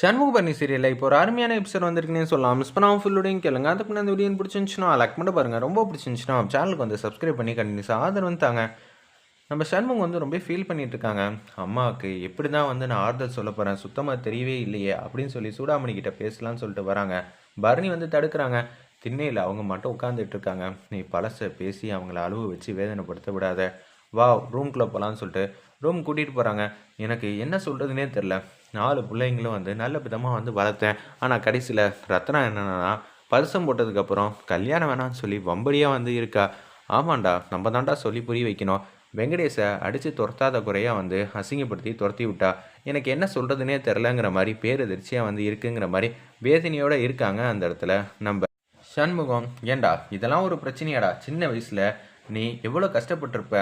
சண்முகபரணி சீரியலில் இப்போ ஒரு அருமையான எபிசோட் வந்திருக்குன்னே சொல்லலாம். மிஸ் பண்ணாமல் ஃபுல்லோடையும் கேளுங்க. அதுக்கு அந்த வீடியோ பிடிச்சிருந்துச்சுன்னா லைக் பண்ண பாருங்கள் ரொம்ப பிடிச்சிருந்துச்சுன்னா சேனலுக்கு வந்து சப்ஸ்கிரைப் பண்ணி கண்டினியூஸாக ஆதரவு தாங்க. நம்ம சண்முகம் வந்து ரொம்ப ஃபீல் பண்ணிட்டு இருக்காங்க. அம்மாவுக்கு எப்படி தான் வந்து நான் ஆறுதல் சொல்ல போகிறேன் சுத்தமாக தெரியவே இல்லையே. அப்படின்னு சொல்லி சூடாமணி கிட்ட பேசலாம்னு சொல்லிட்டு வராங்க. பரணி வந்து தடுக்கிறாங்க. திண்ணையில் அவங்க மட்டும் உட்காந்துட்டு இருக்காங்க. நீ பழசை பேசி அவங்கள அளவு வச்சு வேதனைப்படுத்த விடாத. வா ரூம்குள்ளே போகலான்னு சொல்லிட்டு ரூம் கூட்டிகிட்டு போகிறாங்க எனக்கு என்ன சொல்கிறதுனே தெரில நாலு பிள்ளைங்களும் வந்து நல்ல விதமாக வந்து வளர்த்தேன். ஆனால் கடைசியில் ரத்னா என்னென்னா பரிசம் போட்டதுக்கப்புறம் கல்யாணம் வேணாம்னு சொல்லி வம்படியாக வந்து இருக்கா? ஆமாண்டா நம்ம தாண்டா சொல்லி புரிய வைக்கணும். வெங்கடேஷை அடித்து துரத்தாத குறையாக வந்து அசிங்கப்படுத்தி துரத்தி விட்டா. எனக்கு என்ன சொல்கிறதுனே தெரிலங்கிற மாதிரி பேரதிர்ச்சியாக வந்து இருக்குங்கிற மாதிரி வேதனையோடு இருக்காங்க அந்த இடத்துல நம்ம. சண்முகம் ஏண்டா இதெல்லாம் ஒரு பிரச்சனையாடா. சின்ன வயசில் நீ எவ்வளோ கஷ்டப்பட்டிருப்ப?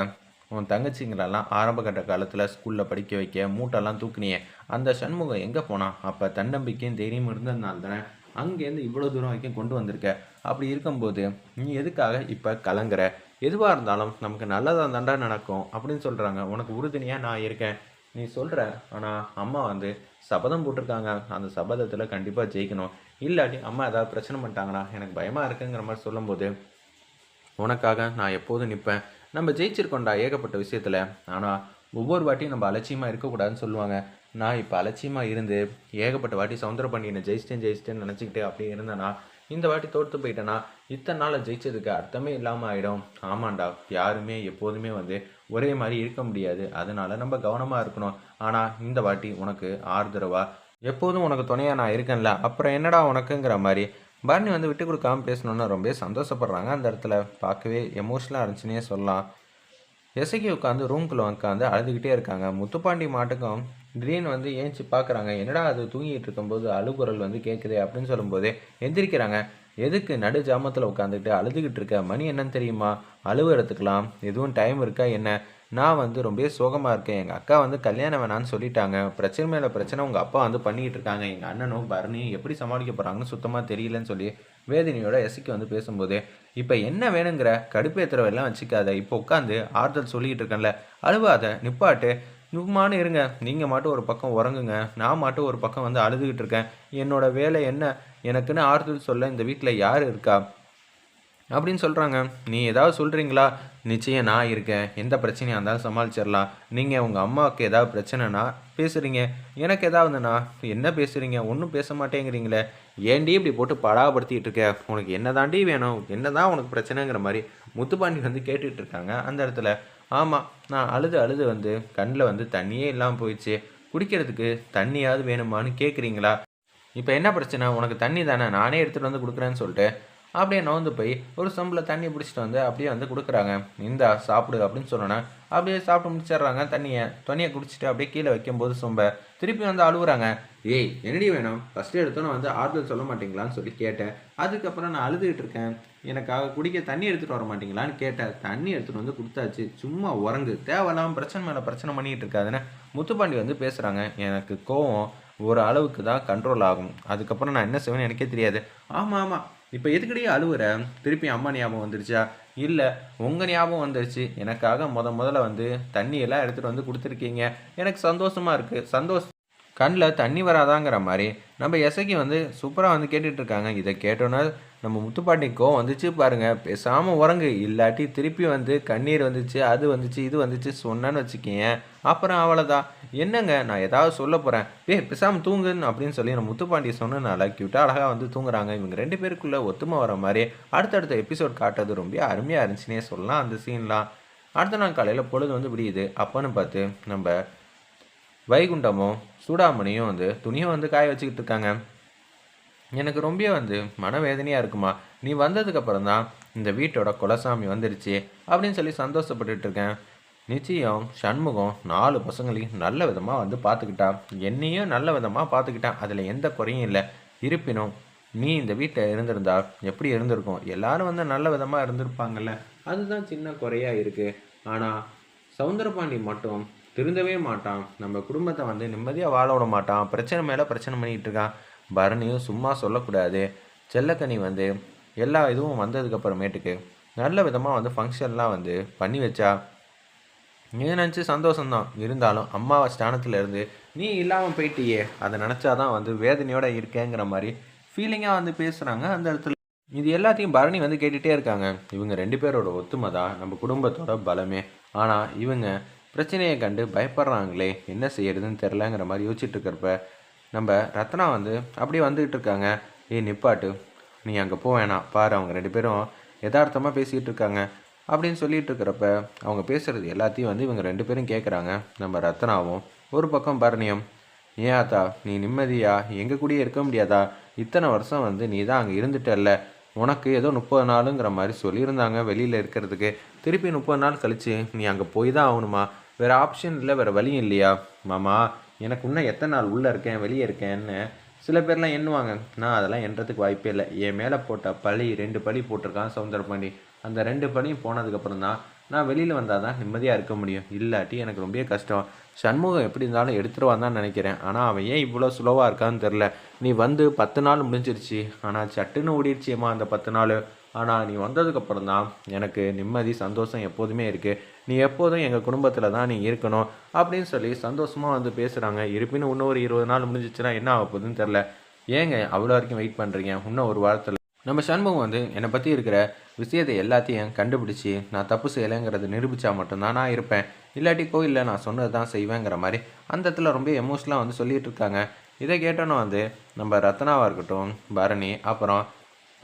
உன் தங்கச்சிங்களெல்லாம் ஆரம்பகட்ட காலத்தில் ஸ்கூலில் படிக்க வைக்க மூட்டெல்லாம் தூக்குனியே. அந்த சண்முகம் எங்கே போனான் அப்போ தன்னம்பிக்கையும் தைரியம் இருந்ததுனால தானே அங்கேருந்து இவ்வளோ தூரம் வரைக்கும் கொண்டு வந்திருக்க? அப்படி இருக்கும்போது நீ எதுக்காக இப்போ கலங்குற? எதுவாக இருந்தாலும் நமக்கு நல்லதாக தாண்டா நடக்கும் அப்படின்னு சொல்கிறாங்க உனக்கு உறுதுணையாக நான் இருக்கேன். நீ சொல்கிற ஆனால் அம்மா வந்து சபதம் போட்டிருக்காங்க. அந்த சபதத்தில் கண்டிப்பாக ஜெயிக்கணும். இல்லாட்டி அம்மா ஏதாவது பிரச்சனை பண்ணிட்டாங்கன்னா எனக்கு பயமாக இருக்குங்கிற மாதிரி சொல்லும்போது உனக்காக நான் எப்போதும் நிற்பேன் நம்ம ஜெயிச்சிருக்கோண்டா ஏகப்பட்ட விஷயத்தில். ஆனால் ஒவ்வொரு வாட்டியும் நம்ம அலட்சியமாக இருக்கக்கூடாதுன்னு சொல்லுவாங்க. நான் இப்போ அலட்சியமாக இருந்து ஏகப்பட்ட வாட்டி சவுந்தர பண்ணியை ஜெயிச்சிட்டேன் ஜெயிச்சிட்டேன்னு நினச்சிக்கிட்டு அப்படியே இருந்தேன்னா இந்த வாட்டி தோற்று போயிட்டேன்னா இத்தனை நாளில் ஜெயிச்சதுக்கு அர்த்தமே இல்லாமல் ஆகிடும் ஆமாண்டா யாருமே எப்போதுமே வந்து ஒரே மாதிரி இருக்க முடியாது. அதனால நம்ம கவனமாக இருக்கணும். ஆனால் இந்த வாட்டி உனக்கு ஆறுதரவா எப்போதும் உனக்கு துணையாக நான் இருக்கேன்ல. அப்புறம் என்னடா உனக்குங்கிற மாதிரி பர்னி வந்து விட்டு கொடுக்காம பேசணுன்னு ரொம்ப சந்தோஷப்படுறாங்க. அந்த இடத்துல பார்க்கவே எமோஷனலாக இருந்துச்சுன்னே சொல்லலாம். எசைக்கு உட்காந்து ரூம்குள்ளே உட்காந்து அழுதுகிட்டே இருக்காங்க. முத்துப்பாண்டி மாட்டுக்கும் திடீர்னு வந்து ஏஞ்சி பார்க்குறாங்க. என்னடா அது தூங்கிட்டு இருக்கும்போது அழுகுரல் வந்து கேட்குது அப்படின்னு சொல்லும்போதே எந்திரிக்கிறாங்க. எதுக்கு நடு ஜாமத்தில் உட்காந்துக்கிட்டு அழுதுகிட்டு இருக்க? மணி என்னன்னு தெரியுமா? அழுவுறதுக்கலாம் எதுவும் டைம் இருக்கா? என்ன? நான் வந்து ரொம்ப சோகமாக இருக்கேன். எங்கள் அக்கா வந்து கல்யாணம் வேணான்னு சொல்லிட்டாங்க. பிரச்சனை மேலே பிரச்சனை உங்கள் அப்பா வந்து பண்ணிக்கிட்டு இருக்காங்க. எங்கள் அண்ணனும் பரணியும் எப்படி சமாளிக்க போகிறாங்கன்னு சுத்தமாக தெரியலன்னு சொல்லி வேதினியோட எசிக்கு வந்து பேசும்போது இப்போ என்ன வேணுங்கிற? கடுப்பேத்துறவெல்லாம் வச்சுக்காத. இப்போ உட்காந்து ஆறுதல் சொல்லிக்கிட்டு இருக்கேன்ல. அழுவாத. நிப்பாட்டு. நும்மானு இருங்க. நீங்கள் மட்டும் ஒரு பக்கம் உறங்குங்க. நான் மட்டும் ஒரு பக்கம் வந்து அழுதுகிட்டு இருக்கேன். என்னோட வேலை என்ன? எனக்குன்னு ஆறுதல் சொல்ல இந்த வீட்டில் யார் இருக்கா? அப்படின்னு சொல்கிறாங்க நீ ஏதாவது சொல்கிறீங்களா நிச்சயம் நான் இருக்கேன். எந்த பிரச்சனையாக இருந்தாலும் சமாளிச்சிடலாம் நீங்கள் உங்கள் அம்மாவுக்கு ஏதாவது பிரச்சனைனா பேசுகிறீங்க எனக்கு ஏதாவதுண்ணா என்ன பேசுகிறீங்க ஒன்றும் பேச மாட்டேங்கிறீங்களே. ஏன்டி இப்படி போட்டு படாப்படுத்திட்டு இருக்க? உனக்கு என்ன தாண்டி வேணும்? என்ன தான் உனக்கு பிரச்சனைங்கிற மாதிரி முத்துப்பாண்டி வந்து கேட்டுட்டு இருக்காங்க அந்த இடத்துல. ஆமாம் நான் அழுது அழுது வந்து கண்ணில் வந்து தண்ணியே இல்லாமல் போயிடுச்சு. குடிக்கிறதுக்கு தண்ணியாவது வேணுமான்னு கேட்குறீங்களா இப்போ என்ன பிரச்சனை? உனக்கு தண்ணி தானே? நானே எடுத்துகிட்டு வந்து கொடுக்குறேன்னு சொல்லிட்டு அப்படியே நவுந்து போய் ஒரு சம்பில் தண்ணி பிடிச்சிட்டு வந்து அப்படியே வந்து கொடுக்குறாங்க. இந்தா சாப்பிடு அப்படின்னு சொன்னோன்னா அப்படியே சாப்பிட்டு முடிச்சிடுறாங்க. தண்ணியை தண்ணியை குடிச்சிட்டு அப்படியே கீழே வைக்கும்போது சொம்ப திருப்பி வந்து அழுகுறாங்க ஏய் என்னடி வேணும்? ஃபஸ்ட்டு எடுத்தோன்னு வந்து ஆறுதல் சொல்ல மாட்டீங்களான்னு சொல்லி கேட்டேன். அதுக்கப்புறம் நான் அழுதுகிட்டு இருக்கேன். எனக்காக குடிக்க தண்ணி எடுத்துகிட்டு வர மாட்டீங்களான்னு கேட்டேன். தண்ணி எடுத்துகிட்டு வந்து கொடுத்தாச்சு. சும்மா உறங்கு. தேவையில்லாமல் பிரச்சனை மேலே பிரச்சனை பண்ணிகிட்டு இருக்காதுன்னு முத்துப்பாண்டி வந்து பேசுகிறாங்க எனக்கு கோவம் ஒரு அளவுக்கு தான் கண்ட்ரோல் ஆகும். அதுக்கப்புறம் நான் என்ன செய்வேன்னு எனக்கே தெரியாது. ஆமாம் ஆமாம் இப்போ எதுக்கடியே அழுவுற? திருப்பி அம்மா ஞாபகம் வந்துருச்சா? இல்லை உங்கள் ஞாபகம் வந்துருச்சு. எனக்காக முத முதல்ல வந்து தண்ணியெல்லாம் எடுத்துகிட்டு வந்து கொடுத்துருக்கீங்க. எனக்கு சந்தோஷமாக இருக்குது சந்தோஷம் கண்ணில் தண்ணி வராதாங்கிற மாதிரி நம்ம எசைக்கு வந்து சூப்பராக வந்து கேட்டுட்ருக்காங்க இதை கேட்டோன்னா நம்ம முத்துப்பாட்டிக்கோ வந்துச்சு பாருங்க. பேசாமல் உறங்கு. இல்லாட்டி திருப்பி வந்து கண்ணீர் வந்துச்சு அது வந்துச்சு இது வந்துச்சு சொன்னேன்னு வச்சுக்கேன் அப்புறம் அவ்வளோதான் என்னங்க? நான் ஏதாவது சொல்ல போகிறேன் ஏ பேசாமல் தூங்குன்னு அப்படின்னு சொல்லி நம்ம முத்துப்பாண்டி சொன்னனால க்யூட்டாக அழகாக வந்து தூங்குறாங்க. இவங்க ரெண்டு பேருக்குள்ளே ஒத்துமை வர மாதிரி அடுத்தடுத்த எபிசோட் காட்டுறது ரொம்ப அருமையாக இருந்துச்சுன்னே சொல்லலாம் அந்த சீன்லாம் அடுத்த நாள் காலையில் பொழுது வந்து விடியுது. அப்போன்னு பார்த்து நம்ம வைகுண்டமும் சூடாமணியும் வந்து துணியை வந்து காய வச்சுக்கிட்டு இருக்காங்க. எனக்கு ரொம்ப வந்து மனவேதனையாக இருக்குமா? நீ வந்ததுக்கப்புறம் தான் இந்த வீட்டோட குலசாமி வந்துருச்சு அப்படின்னு சொல்லி சந்தோஷப்பட்டுட்டு இருக்கேன் நிச்சயம் சண்முகம் நாலு பசங்களையும் நல்ல விதமாக வந்து பார்த்துக்கிட்டா. என்னையும் நல்ல விதமாக பார்த்துக்கிட்டான் அதில் எந்த குறையும் இல்லை. இருப்பினும் நீ இந்த வீட்டில் இருந்திருந்தா எப்படி இருந்திருக்கும்? எல்லாரும் வந்து நல்ல விதமாக இருந்திருப்பாங்கல்ல. அதுதான் சின்ன குறையாக இருக்குது ஆனால் சவுந்தரபாண்டி மட்டும் திருந்தவே மாட்டான். நம்ம குடும்பத்தை வந்து நிம்மதியாக வாழ விட மாட்டான். பிரச்சனை மேலே பிரச்சனை பண்ணிகிட்டு இருக்கான். பரணியும் சும்மா சொல்லக்கூடாது. செல்லக்கனி வந்து எல்லா இதுவும் வந்ததுக்கப்புறமேட்டுக்கு நல்ல விதமாக வந்து ஃபங்க்ஷன்லாம் வந்து பண்ணி வச்சா நீ நினச்சி சந்தோஷம்தான். இருந்தாலும் அம்மாவை ஸ்தானத்தில் இருந்து நீ இல்லாமல் போயிட்டியே அதை நினச்சாதான் வந்து வேதனையோட இருக்கேங்கிற மாதிரி ஃபீலிங்காக வந்து பேசுகிறாங்க அந்த இடத்துல. இது எல்லாத்தையும் பரணி வந்து கேட்டுகிட்டே இருக்காங்க. இவங்க ரெண்டு பேரோட ஒத்துமை தான் நம்ம குடும்பத்தோட பலமே. ஆனால் இவங்க பிரச்சனையை கண்டு பயப்படுறாங்களே என்ன செய்யறதுன்னு தெரிலங்கிற மாதிரி யோசிச்சுட்டு இருக்கிறப்ப நம்ம ரத்னா வந்து அப்படியே வந்துக்கிட்டு இருக்காங்க. ஏய் நிப்பாட்டு. நீ அங்கே போக வேணாம். பாரு அவங்க ரெண்டு பேரும் யதார்த்தமாக பேசிகிட்டு இருக்காங்க. அப்படின்னு சொல்லிட்டு இருக்கிறப்ப அவங்க பேசுகிறது எல்லாத்தையும் வந்து இவங்க ரெண்டு பேரும் கேட்குறாங்க நம்ம ரத்னாவும் ஒரு பக்கம் பரணியம் ஏன் ஆத்தா நீ நிம்மதியா? எங்கள் கூடயே இருக்க முடியாதா? இத்தனை வருஷம் வந்து நீ தான் அங்கே இருந்துட்டல்ல. உனக்கு ஏதோ முப்பது நாளுங்கிற மாதிரி சொல்லியிருந்தாங்க வெளியில் இருக்கிறதுக்கு. திருப்பி முப்பது நாள் கழிச்சு நீ அங்கே போய் தான் ஆகணுமா? வேறு ஆப்ஷன் இல்லை வேறு வழியும் இல்லையா? மாமா எனக்கு இன்னும் எத்தனை நாள் உள்ளே இருக்கேன் வெளியே இருக்கேன்னு சில பேர்லாம் எண்ணுவாங்க. நான் அதெல்லாம் எண்றதுக்கு வாய்ப்பே இல்லை. என் மேலே போட்ட பழி ரெண்டு பழி போட்டிருக்கான் சவுந்தர பாண்டி. அந்த ரெண்டு பழியும் போனதுக்கப்புறம் தான் நான் வெளியில் வந்தால் தான் நிம்மதியாக இருக்க முடியும். இல்லாட்டி எனக்கு ரொம்ப கஷ்டம். சண்முகம் எப்படி இருந்தாலும் எடுத்துருவான் தான் நினைக்கிறேன். ஆனால் அவன் ஏன் இவ்வளோ சுலவாக இருக்கான்னு தெரில நீ வந்து பத்து நாள் முடிஞ்சிருச்சு. ஆனால் சட்டுன்னு ஓடிடுச்சியம்மா அந்த பத்து நாள். ஆனால் நீ வந்ததுக்கப்புறம் தான் எனக்கு நிம்மதி சந்தோஷம் எப்போதுமே இருக்குது நீ எப்போதும் எங்கள் குடும்பத்தில் தான் நீ இருக்கணும் அப்படின்னு சொல்லி சந்தோஷமாக வந்து பேசுகிறாங்க இருப்பினும் இன்னும் ஒரு இருபது நாள் முடிஞ்சிச்சுன்னா என்ன ஆக போகுதுன்னு தெரில ஏங்க அவ்வளோ வரைக்கும் வெயிட் பண்ணுறீங்க இன்னும் ஒரு வாரத்தில். நம்ம சண்முகம் வந்து என்னை பற்றி இருக்கிற விஷயத்தை எல்லாத்தையும் கண்டுபிடிச்சி நான் தப்பு செய்யலைங்கிறத நிரூபித்தா மட்டும்தான் நான் இருப்பேன். இல்லாட்டி கோயிலில் நான் சொன்னது தான் செய்வேங்கிற மாதிரி அந்த இடத்துல ரொம்ப எமோஷனலாக வந்து சொல்லிகிட்டு இருக்காங்க. இதை கேட்டோன்னே வந்து நம்ம ரத்னாவாக இருக்கட்டும் பரணி அப்புறம்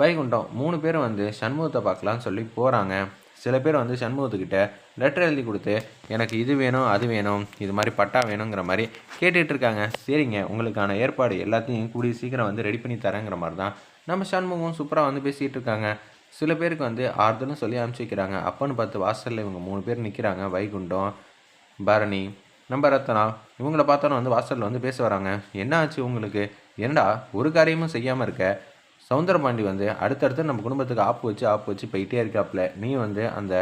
வைகுண்டம் மூணு பேரும் வந்து சண்முகத்தை பார்க்கலான்னு சொல்லி போகிறாங்க சில பேர் வந்து சண்முகத்துக்கிட்ட லெட்டர் எழுதி கொடுத்து எனக்கு இது வேணும் அது வேணும் இது மாதிரி பட்டா வேணுங்கிற மாதிரி கேட்டுட்ருக்காங்க சரிங்க உங்களுக்கான ஏற்பாடு எல்லாத்தையும் கூடிய சீக்கிரம் வந்து ரெடி பண்ணி தரேங்கிற மாதிரி தான் நம்ம சண்முகம் சூப்பராக வந்து பேசிகிட்டு இருக்காங்க. சில பேருக்கு வந்து ஆறுதலும் சொல்லி அனுப்பிச்சி வைக்கிறாங்க. அப்போன்னு பார்த்து வாசலில் இவங்க மூணு பேர் நிற்கிறாங்க வைகுண்டம் பரணி நம்ம ரத்னா இவங்கள பார்த்தோன்னா வந்து வாசலில் வந்து பேச வராங்க. என்ன ஆச்சு உங்களுக்கு? என்னடா ஒரு காரியமும் செய்யாமல் இருக்க? சவுந்தரபாண்டி வந்து அடுத்தடுத்து நம்ம குடும்பத்துக்கு ஆப்பு வச்சு ஆப்பு வச்சு போயிட்டே இருக்காப்புல. நீ வந்து அந்த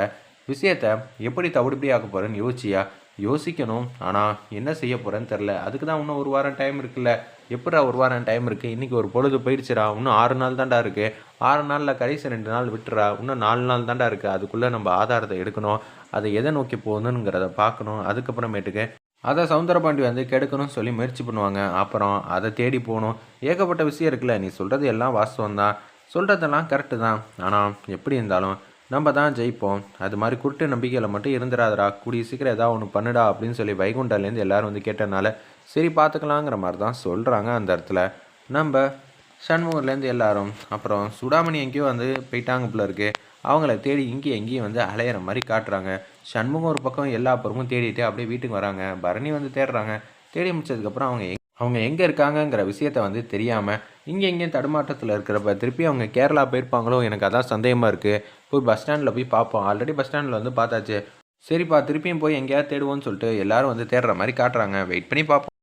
விஷயத்தை எப்படி தவிடுபடி ஆக்க போகிறேன்னு யோசிச்சியா? யோசிக்கணும். ஆனால் என்ன செய்ய போகிறேன்னு தெரில அதுக்கு தான் இன்னும் ஒரு வாரம் டைம் இருக்குல்ல. எப்படா ஒரு வாரம் டைம் இருக்குது இன்றைக்கி ஒரு பொழுது போயிடுச்சுரா இன்னும் ஆறு நாள் தான்டா இருக்குது ஆறு நாளில் கடைசி ரெண்டு நாள் விட்டுறா. இன்னும் நாலு நாள் தான்டா இருக்குது அதுக்குள்ளே நம்ம ஆதாரத்தை எடுக்கணும். அதை எதை நோக்கி போகணுங்கிறத பார்க்கணும். அதுக்கப்புறமேட்டுக்கு அதை சவுந்தரபாண்டி வந்து கெடுக்கணும்னு சொல்லி முயற்சி பண்ணுவாங்க. அப்புறம் அதை தேடி போகணும். ஏகப்பட்ட விஷயம் இருக்குல்ல. நீ சொல்கிறது எல்லாம் வாஸ்தவம் தான். சொல்கிறதெல்லாம் கரெக்டு தான். ஆனால் எப்படி இருந்தாலும் நம்ம தான் ஜெயிப்போம். அது மாதிரி குருட்டு நம்பிக்கையில் மட்டும் இருந்துடாதடா. கூடிய சீக்கிரம் ஏதாவது ஒன்று பண்ணுடா அப்படின்னு சொல்லி வைகுண்டாலேருந்து எல்லோரும் வந்து கேட்டனால சரி பார்த்துக்கலாங்கிற மாதிரி தான் சொல்கிறாங்க அந்த இடத்துல. நம்ம சண்முகர்லேருந்து எல்லாரும் அப்புறம் சுடாமணி எங்கேயோ வந்து போயிட்டாங்க போல இருக்கு. அவங்கள தேடி இங்கேயும் எங்கேயும் வந்து அலையிற மாதிரி காட்டுறாங்க. சண்முகம் ஒரு பக்கம் எல்லா புறமும் தேடிட்டு அப்படியே வீட்டுக்கு வராங்க. பரணி வந்து தேடுறாங்க. தேடி முடிச்சதுக்கப்புறம் அவங்க அவங்க எங்கே இருக்காங்கங்கிற விஷயத்த வந்து தெரியாமல் இங்கே எங்கேயும் தடுமாட்டத்தில் இருக்கிறப்ப திருப்பி அவங்க கேரளா போயிருப்பாங்களோ எனக்கு அதான் சந்தேகமாக இருக்குது போய் பஸ் ஸ்டாண்டில் போய் பார்ப்போம். ஆல்ரெடி பஸ் ஸ்டாண்டில் வந்து பார்த்தாச்சு. சரிப்பா திருப்பியும் போய் எங்கேயாவது தேடுவோன்னு சொல்லிட்டு எல்லாரும் வந்து தேடுற மாதிரி காட்டுறாங்க. வெயிட் பண்ணி பார்ப்போம்.